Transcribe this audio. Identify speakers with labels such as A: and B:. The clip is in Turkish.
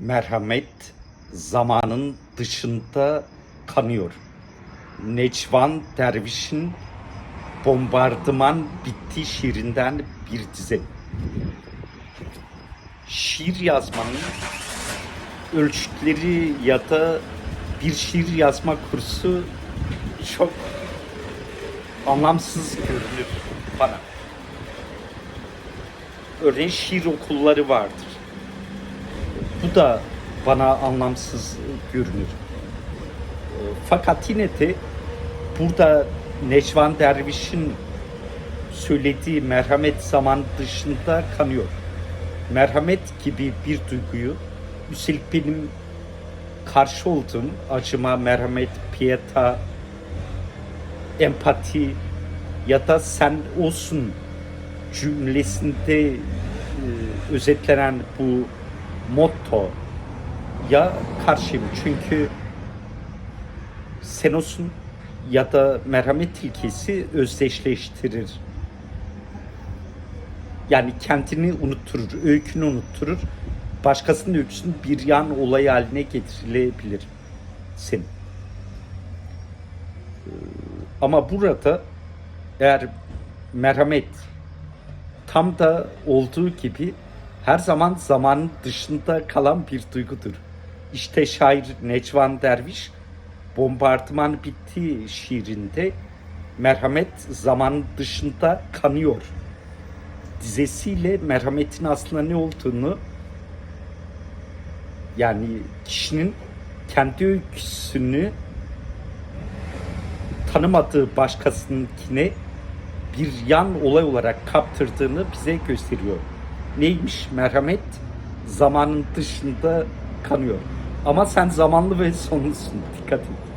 A: merhamet zamanın dışında kanıyor. Necvan Derviş'in Bombardıman Bitti şiirinden bir dize. Şiir yazmanın ölçütleri ya da bir şiir yazma kursu çok anlamsız görünür bana. Örneğin şiir okulları vardır. Bu da bana anlamsız görünür. E, Fakat yine de burada Necvan Derviş'in söylediği merhamet zaman dışında kanıyor. Merhamet gibi bir duyguyu üstelik benim karşı olduğum acıma, merhamet, pieta, empati ya da sen olsun cümlesinde e, özetlenen bu motto ya karşıyım. Çünkü sen olsun ya da merhamet ilkesi özdeşleştirir. Yani kendini unutturur, öykünü unutturur. Başkasının öyküsünü bir yan olay haline getirilebilir senin. Ee, Ama burada eğer merhamet tam da olduğu gibi her zaman zamanın dışında kalan bir duygudur. İşte şair Necvan Derviş Bombardıman Bitti şiirinde merhamet zamanın dışında kanıyor dizesiyle merhametin aslında ne olduğunu yani kişinin kendi öyküsünü tanımadığı başkasınınkine bir yan olay olarak kaptırdığını bize gösteriyor. Neymiş? Merhamet zamanın dışında kanıyor. Ama sen zamanlı ve sonlusun. Dikkat et.